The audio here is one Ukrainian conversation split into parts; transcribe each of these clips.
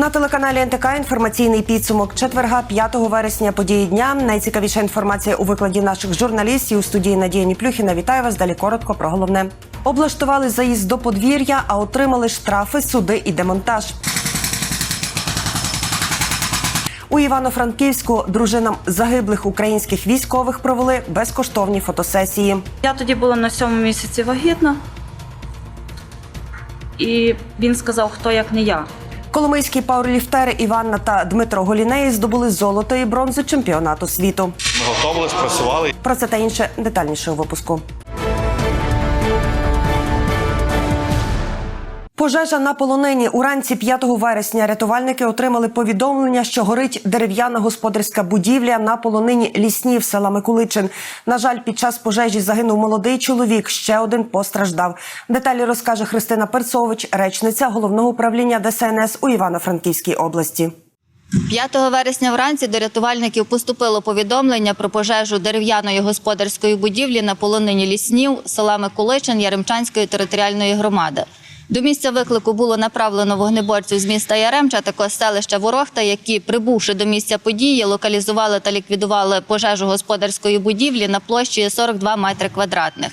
На телеканалі НТК інформаційний підсумок четверга 5 вересня. Події дня. Найцікавіша інформація у викладі наших журналістів у студії Надія Ніплюхіна. Вітаю вас. Далі коротко про головне. Облаштували заїзд до подвір'я, а отримали штрафи, суди і демонтаж. У Івано-Франківську дружинам загиблих українських військових провели безкоштовні фотосесії. Я тоді була на сьомому місяці вагітна, і він сказав, хто як не я. Коломийські пауерліфтери Іванна та Дмитро Голінеї здобули золото і бронзу чемпіонату світу. Ми готувалися, працювали. Про це та інше детальніше у випуску. Пожежа на полонині уранці 5 вересня рятувальники отримали повідомлення, що горить дерев'яна господарська будівля на полонині ліснів села Микуличин. На жаль, під час пожежі загинув молодий чоловік. Ще один постраждав. Деталі розкаже Христина Перцович, речниця головного управління ДСНС у Івано-Франківській області. 5 вересня вранці до рятувальників поступило повідомлення про пожежу дерев'яної господарської будівлі на полонині ліснів села Миколичин Яремчанської територіальної громади. До місця виклику було направлено вогнеборців з міста Яремча, також селища Ворохта, які, прибувши до місця події, локалізували та ліквідували пожежу господарської будівлі на площі 42 метри квадратних.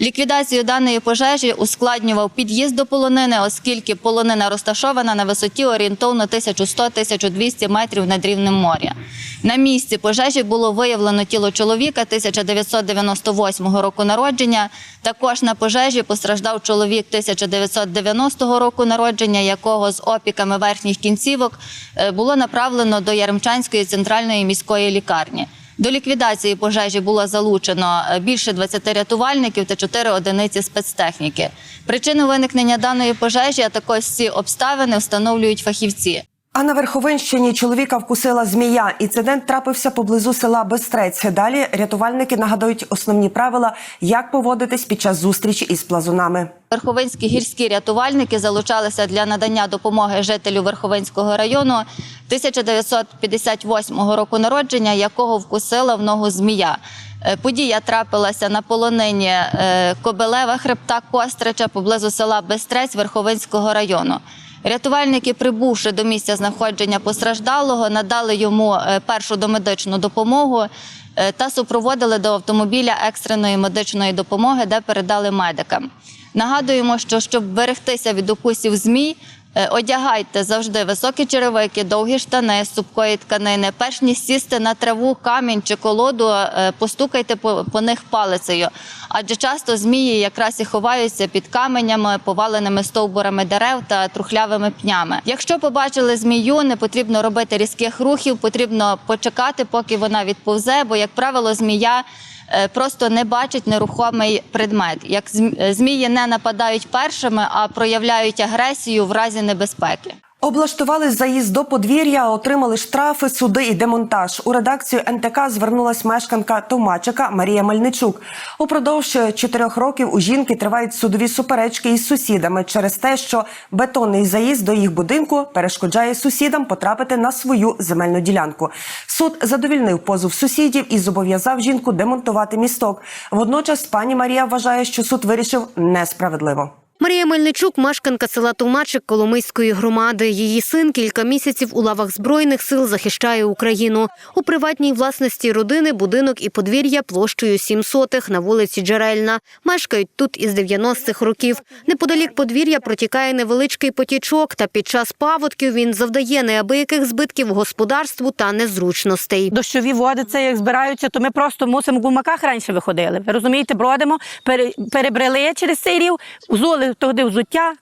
Ліквідацію даної пожежі ускладнював під'їзд до полонини, оскільки полонина розташована на висоті орієнтовно 1100-1200 метрів над рівнем моря. На місці пожежі було виявлено тіло чоловіка 1998 року народження. Також на пожежі постраждав чоловік 1990 року народження, якого з опіками верхніх кінцівок е, було направлено до Яремчанської центральної міської лікарні. До ліквідації пожежі було залучено е, більше 20 рятувальників та 4 одиниці спецтехніки. Причину виникнення даної пожежі, а також ці обставини встановлюють фахівці. А на Верховинщині чоловіка вкусила змія. Інцидент трапився поблизу села Бестрець. Далі рятувальники нагадують основні правила, як поводитись під час зустрічі із плазунами. Верховинські гірські рятувальники залучалися для надання допомоги жителю Верховинського району 1958 року народження, якого вкусила в ногу змія. Е, Подія трапилася на полонині е, Кобелева хребта Кострича поблизу села Бестрець Верховинського району. Рятувальники, прибувши до місця знаходження постраждалого, надали йому е, першу домедичну допомогу е, та супроводили до автомобіля екстреної медичної допомоги, де передали медикам. Нагадуємо, що щоб берегтися від укусів змій, одягайте завжди високі черевики, довгі штани супкої тканини. Перш ніж сісти на траву, камінь чи колоду, е, постукайте по, по них палицею. Адже часто змії якраз і ховаються під каменями, поваленими стовбурами дерев та трухлявими пнями. Якщо побачили змію, не потрібно робити різких рухів, потрібно почекати, поки вона відповзе, бо, як правило, змія е, просто не бачить нерухомий предмет. Як е, змії не нападають першими, а проявляють агресію в разі небезпеки. Облаштували заїзд до подвір'я, отримали штрафи, суди і демонтаж. У редакцію НТК звернулась мешканка Томачика Марія Мельничук. Упродовж чотирьох років у жінки тривають судові суперечки із сусідами через те, що бетонний заїзд до їх будинку перешкоджає сусідам потрапити на свою земельну ділянку. Суд задовільнив позов сусідів і зобов'язав жінку демонтувати місток. Водночас пані Марія вважає, що суд вирішив несправедливо. Марія Мельничук, мешканка села Товмачик Коломийської громади. Її син кілька місяців у лавах збройних сил захищає Україну. У приватній власності родини будинок і подвір'я площею сім сотих на вулиці Джерельна. Мешкають тут із 90-х років. Неподалік подвір'я протікає невеличкий потічок, та під час паводків він завдає неабияких збитків господарству та незручностей. дощові води, це як збираються, то ми просто мусимо в гумаках раніше виходили. Ви розумієте, бродимо, пере- перебрели через цей рів, взули туди взуття,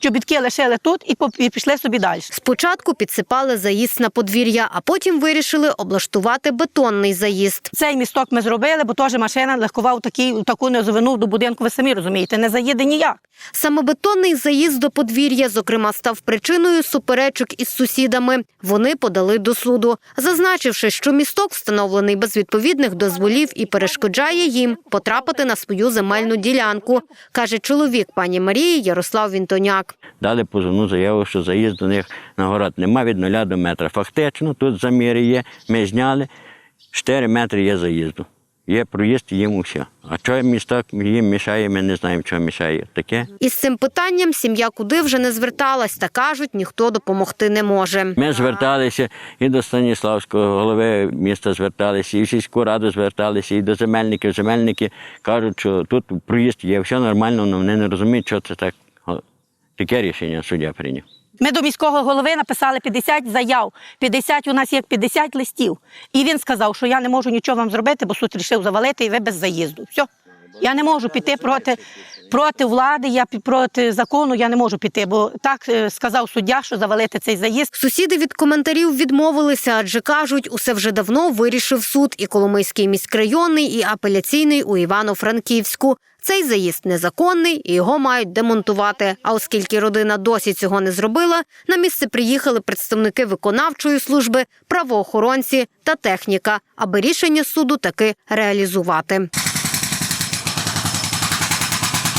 чобітки лишили тут і пішли собі далі. Спочатку підсипали заїзд на подвір'я, а потім вирішили облаштувати бетонний заїзд. Цей місток ми зробили, бо теж машина легкова в такій, в таку низовину до будинку, ви самі розумієте, не заїде ніяк. Саме бетонний заїзд до подвір'я, зокрема, став причиною суперечок із сусідами. Вони подали до суду, зазначивши, що місток встановлений без відповідних дозволів і перешкоджає їм потрапити на свою земельну ділянку, каже чоловік пані Марії Ярослав Вінтоняк. дали позовну заяву, що заїзд до них на город нема від нуля до метра. Фактично, тут заміри є, ми зняли, 4 метри є заїзду. Є проїзд, їм усе. А що місто їм мішає, ми не знаємо, що мішає. Таке. Із цим питанням сім'я куди вже не зверталась та кажуть, ніхто допомогти не може. Ми зверталися і до Станіславського голови міста зверталися, і в сільську раду зверталися, і до земельників. Земельники кажуть, що тут проїзд є, все нормально, але вони не розуміють, що це так. Таке рішення суддя прийняв. Ми до міського голови написали 50 заяв. 50 у нас є 50 листів. І він сказав, що я не можу нічого вам зробити, бо суд рішив завалити і ви без заїзду. Все. Я не можу піти проти, проти влади, я проти закону, я не можу піти, бо так е, сказав суддя, що завалити цей заїзд. Сусіди від коментарів відмовилися, адже кажуть, усе вже давно вирішив суд і Коломийський міськрайонний, і апеляційний у Івано-Франківську. Цей заїзд незаконний і його мають демонтувати. А оскільки родина досі цього не зробила, на місце приїхали представники виконавчої служби, правоохоронці та техніка, аби рішення суду таки реалізувати.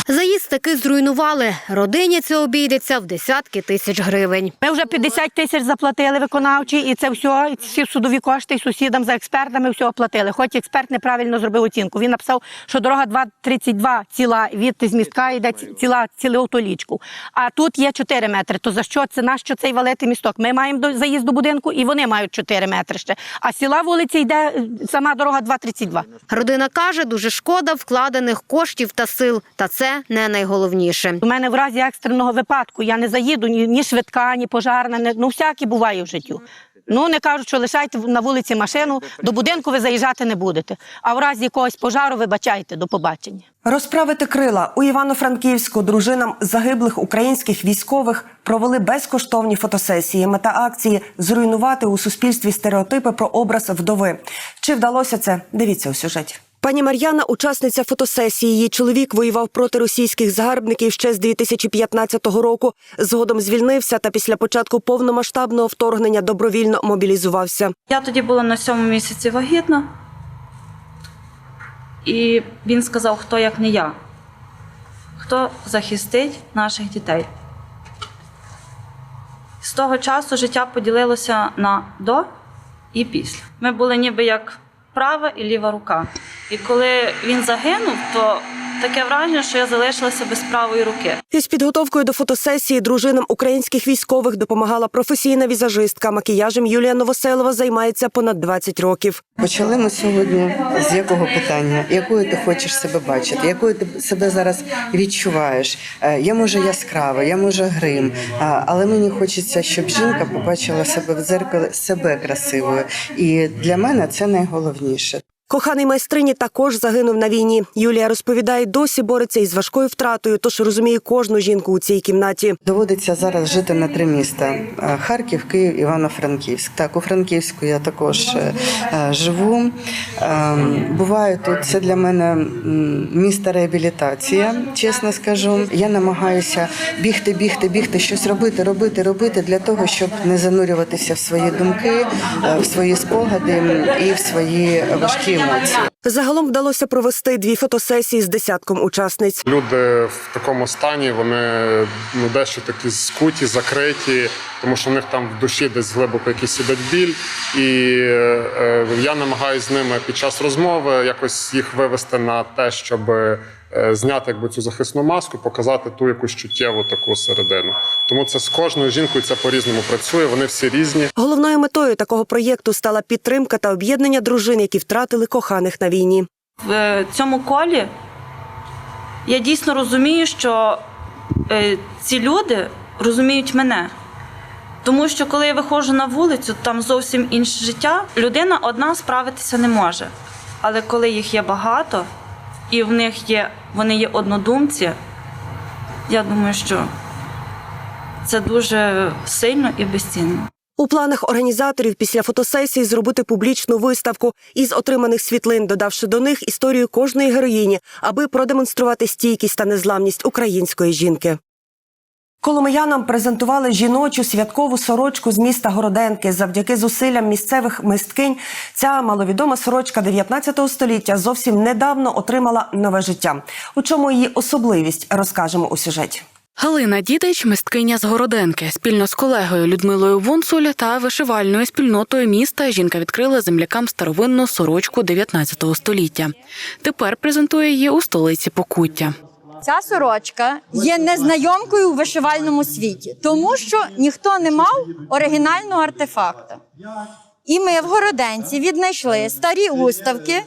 Заїзд таки зруйнували. Родині це обійдеться в десятки тисяч гривень. Ми вже 50 тисяч заплатили виконавчі, і це все, і всі судові кошти, і сусідам за експертами все оплатили. Хоч експерт неправильно зробив оцінку. Він написав, що дорога 2,32 ціла від з містка йде ціла цілу автолічку. А тут є 4 метри. То за що це наш що цей валити місток? Ми маємо до заїзд до будинку, і вони мають 4 метри ще. А сіла вулиці йде е, сама дорога 2,32. Родина каже, дуже шкода вкладених коштів та сил. Та це не найголовніше. У мене в разі екстреного випадку я не заїду ні, ні швидка, ні пожарна, ні, ну всяке буває в життю. Ну не кажуть, що лишайте на вулиці машину, до будинку ви заїжджати не будете. А в разі якогось пожару вибачайте, до побачення. Розправити крила у Івано-Франківську дружинам загиблих українських військових провели безкоштовні фотосесії. Мета акції зруйнувати у суспільстві стереотипи про образ вдови. Чи вдалося це? Дивіться у сюжеті. Пані Мар'яна, учасниця фотосесії. Її чоловік воював проти російських загарбників ще з 2015 року. Згодом звільнився та після початку повномасштабного вторгнення добровільно мобілізувався. Я тоді була на сьомому місяці вагітна, і він сказав, хто як не я, хто захистить наших дітей. З того часу життя поділилося на до і після. Ми були ніби як права і ліва рука. І коли він загинув, то таке враження, що я залишилася без правої руки. Із підготовкою до фотосесії дружинам українських військових допомагала професійна візажистка. Макіяжем Юлія Новоселова займається понад 20 років. Почали ми сьогодні з якого питання? Якою ти хочеш себе бачити? Якою ти себе зараз відчуваєш? Е, Я може яскрава, я може грим, але мені хочеться, щоб жінка побачила себе в дзеркалі себе красивою. І для мене це найголовніше. Коханий майстрині також загинув на війні. Юлія розповідає, досі бореться із важкою втратою, тож розуміє кожну жінку у цій кімнаті. Доводиться зараз жити на три міста: Е, Харків, Київ, Івано-Франківськ. Так, у Франківську я також е, е, живу. Буваю тут. Це для мене місто реабілітація, чесно скажу. Я намагаюся бігти, бігти, бігти, щось робити, робити, робити для того, щоб не занурюватися в свої думки, в свої спогади і в свої важкі емоції. Загалом вдалося провести дві фотосесії з десятком учасниць. Люди в такому стані, вони ну дещо такі скуті, закриті, тому що в них там в душі десь глибоко якийсь сидить біль. І е, я намагаюся з ними під час розмови якось їх вивести на те, щоб е, зняти якби цю захисну маску, показати ту якусь чуттєву таку середину. Тому це з кожною жінкою це по-різному працює. Вони всі різні. Головною метою такого проєкту стала підтримка та об'єднання дружин, які втратили коханих на війні. в е, цьому колі я дійсно розумію, що е, ці люди розуміють мене. Тому що коли я виходжу на вулицю, там зовсім інше життя. Людина одна справитися не може. Але коли їх є багато, і в них є, вони є однодумці, я думаю, що це дуже сильно і безцінно. У планах організаторів після фотосесії зробити публічну виставку із отриманих світлин, додавши до них історію кожної героїні, аби продемонструвати стійкість та незламність української жінки. Коломиянам презентували жіночу святкову сорочку з міста Городенки. Завдяки зусиллям місцевих мисткинь ця маловідома сорочка 19 століття зовсім недавно отримала нове життя. У чому її особливість розкажемо у сюжеті. Галина Дідич, мисткиня з Городенки. Спільно з колегою Людмилою Вонсуль та вишивальною спільнотою міста жінка відкрила землякам старовинну сорочку 19 століття. Тепер презентує її у столиці Покуття. Ця сорочка є незнайомкою у вишивальному світі, тому що ніхто не мав оригінального артефакта. І ми в Городенці віднайшли старі уставки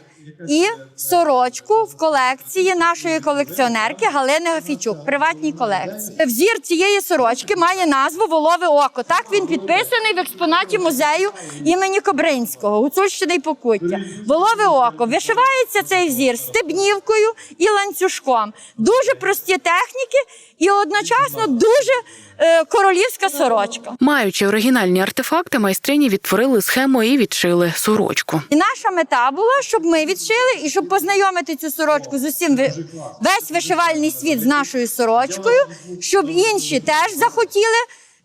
і сорочку в колекції нашої колекціонерки Галини Гафійчук, в приватній колекції. Взір цієї сорочки має назву Волове око. Так він підписаний в експонаті музею імені Кобринського, Гуцульщини й Покуття. Волове око. Вишивається цей взір стебнівкою і ланцюжком. Дуже прості техніки і одночасно дуже е, королівська сорочка. Маючи оригінальні артефакти, майстрині відтворили схему і відшили сорочку. І наша мета була, щоб ми відшили і щоб познайомити цю сорочку з усім весь вишивальний світ з нашою сорочкою, щоб інші теж захотіли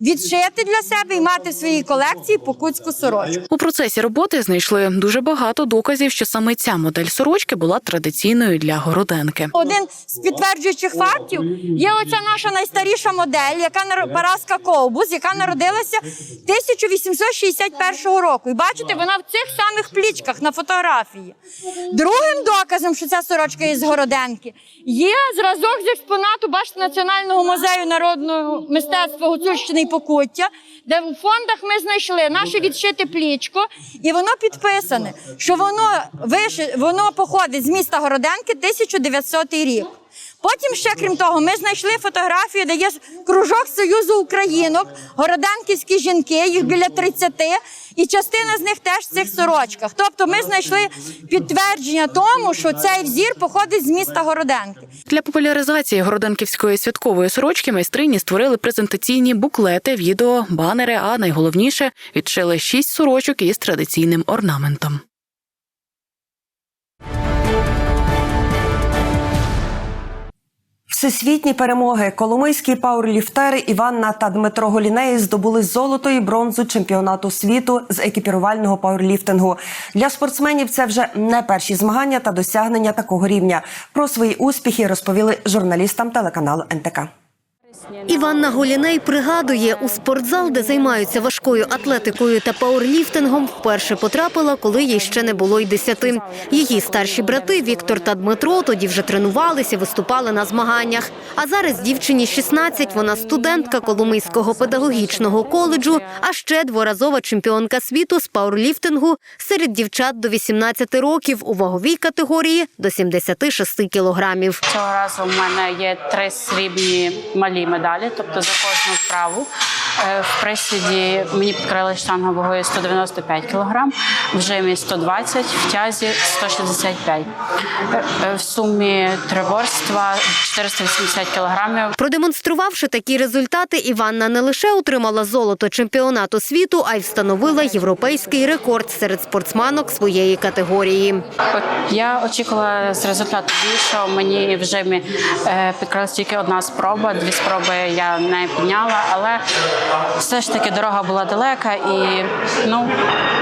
відшити для себе і мати в своїй колекції покутську сорочку. У процесі роботи знайшли дуже багато доказів, що саме ця модель сорочки була традиційною для городенки. Один з підтверджуючих фактів є оця наша найстаріша модель, яка Параска Ковбус, яка народилася 1861 року. І бачите, вона в цих самих плічках на фотографії. Другим доказом, що ця сорочка є з Городенки, є зразок з експонату, бачите, Національного музею народного мистецтва Гуцульщини і Покуття, де в фондах ми знайшли наше відшите плічко, і воно підписане, що воно виши, воно походить з міста Городенки 1900 рік. Потім ще крім того, ми знайшли фотографію, де є кружок Союзу Українок, городенківські жінки, їх біля 30, і частина з них теж в цих сорочках. Тобто ми знайшли підтвердження тому, що цей взір походить з міста Городенки. Для популяризації городенківської святкової сорочки майстрині створили презентаційні буклети, відео, банери, а найголовніше відшили шість сорочок із традиційним орнаментом. Всесвітні перемоги коломийські пауерліфтери Іванна та Дмитро Голінеї здобули золото і бронзу чемпіонату світу з екіпірувального пауерліфтингу. Для спортсменів це вже не перші змагання та досягнення такого рівня. Про свої успіхи розповіли журналістам телеканалу НТК. Іванна Голіней пригадує, у спортзал, де займаються важкою атлетикою та пауерліфтингом, вперше потрапила, коли їй ще не було й десяти. Її старші брати Віктор та Дмитро тоді вже тренувалися, виступали на змаганнях. А зараз дівчині 16, вона студентка Коломийського педагогічного коледжу, а ще дворазова чемпіонка світу з пауерліфтингу серед дівчат до 18 років у ваговій категорії до 76 кілограмів. Цього разу в мене є три срібні малі медалі, тобто за кожну вправу. Е, В присіді мені підкрили штангу вагою 195 кг, в жимі 120, в тязі 165. Е, е, В сумі триборства 480 кг. Продемонструвавши такі результати, Іванна не лише отримала золото чемпіонату світу, а й встановила європейський рекорд серед спортсменок своєї категорії. Я очікувала з результату більшого. Мені в жимі е, тільки одна спроба. Дві спроби я не підняла, але все ж таки дорога була далека, і ну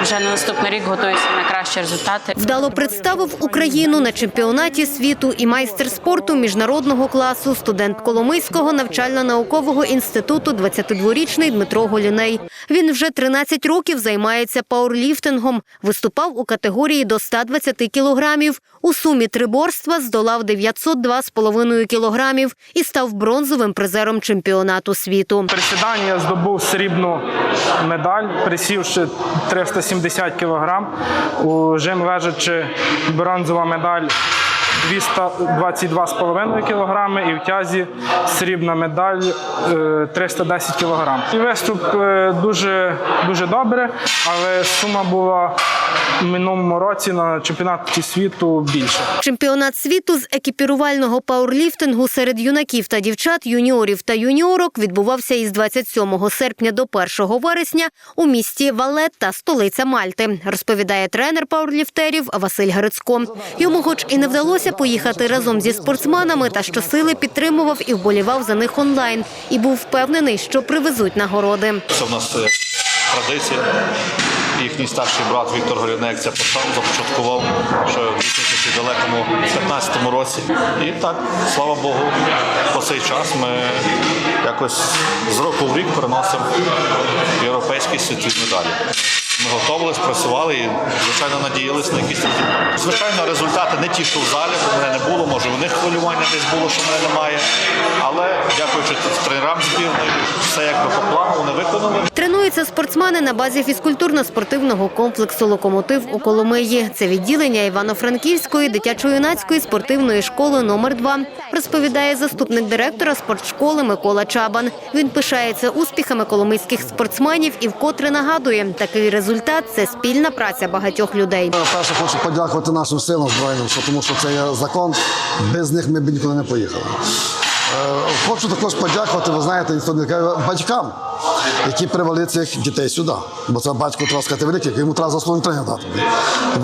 вже на наступний рік готуюся на кращі результати. Вдало представив Україну на чемпіонаті світу і майстер спорту міжнародного класу, студент Коломийського навчально-наукового інституту 22-річний Дмитро Голіней. Він вже 13 років займається пауерліфтингом, виступав у категорії до 120 кілограмів. У сумі триборства здолав 902,5 кілограмів і став бронзовим призером чемпіонату світу. Присідання я здобув срібну медаль, присівши 370 кг. У жим лежачи бронзова медаль 222,5 кг і в тязі срібна медаль е, 310 кг. І виступ е, дуже, дуже добре, але сума була в минулому році на чемпіонаті світу більше. Чемпіонат світу з екіпірувального пауерліфтингу серед юнаків та дівчат, юніорів та юніорок відбувався із 27 серпня до 1 вересня у місті Валетта, столиця Мальти, розповідає тренер пауерліфтерів Василь Грицько. Йому, хоч і не вдалося поїхати разом зі спортсменами, та щосили підтримував і вболівав за них онлайн. І був впевнений, що привезуть нагороди. Це в нас е, традиція. їхній старший брат Віктор Горянек це започаткував ще в 2000 далекому 15 році. І так, слава Богу, по цей час ми якось з року в рік переносимо європейські світові медалі. Ми готувалися, працювали і, звичайно, надіялися на якісь результати. Звичайно, результати не ті, що в залі, бо мене не було, може, у них хвилювання десь було, що мене немає. Але дякуючи тренерам збірної, все якби по плану вони виконали. Тренуються спортсмени на базі фізкультурно-спортивного комплексу Локомотив у Коломиї. Це відділення Івано-Франківської дитячо-юнацької спортивної школи номер 2 розповідає заступник директора спортшколи Микола Чабан. Він пишається успіхами коломийських спортсменів і вкотре нагадує, такий результат це спільна праця багатьох людей. Перше хочу подякувати нашим силам збройним, тому що це є закон. Без них ми б нікуди не поїхали. Е, Хочу також подякувати, ви знаєте, батькам, які привели цих дітей сюди. Бо це батько треба сказати великий, йому треба заслуги дати.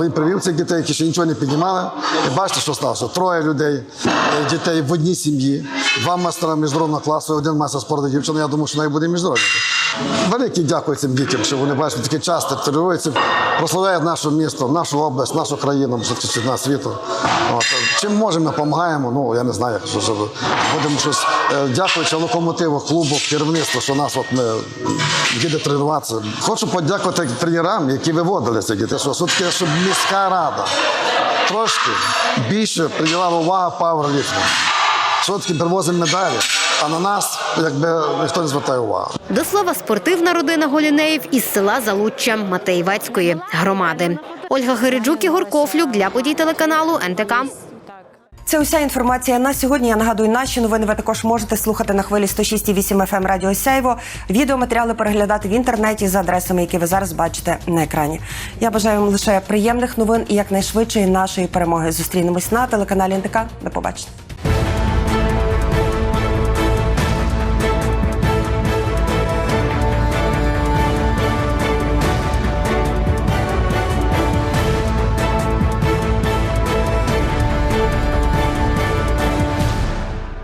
Він привів цих дітей, які ще нічого не піднімали. І бачите, що сталося? Троє людей, е, дітей в одній сім'ї, два майстра міжнародного класу, один майстер спорту дівчина. Я думаю, що навіть буде міжнародний. Велике дякую цим дітям, що вони бачите, таке часто тренуються, прославляють наше місто, нашу область, нашу країну, на світу. От. Чим можемо, допомагаємо. Ну я не знаю, що, що будемо щось. е, Дякуючи локомотиву, клубу, керівництву, що нас от ми їде тренуватися. Хочу подякувати тренерам, які виводили цих дітей. Що все-таки, щоб міська рада трошки більше приділяла увагу пауерліфтингу. Все-таки привозимо медалі, а на нас якби ніхто не звертає увагу. До слова, спортивна родина Голінеїв із села Залуччя Матеєвецької громади. Ольга Гириджук, Ігор Кофлюк для подій телеканалу НТК. Це уся інформація на сьогодні. Я нагадую, наші новини ви також можете слухати на хвилі 106,8 FM Радіо Сяйво. Відеоматеріали переглядати в інтернеті за адресами, які ви зараз бачите на екрані. Я бажаю вам лише приємних новин і якнайшвидшої нашої перемоги. Зустрінемось на телеканалі НТК. До побачення.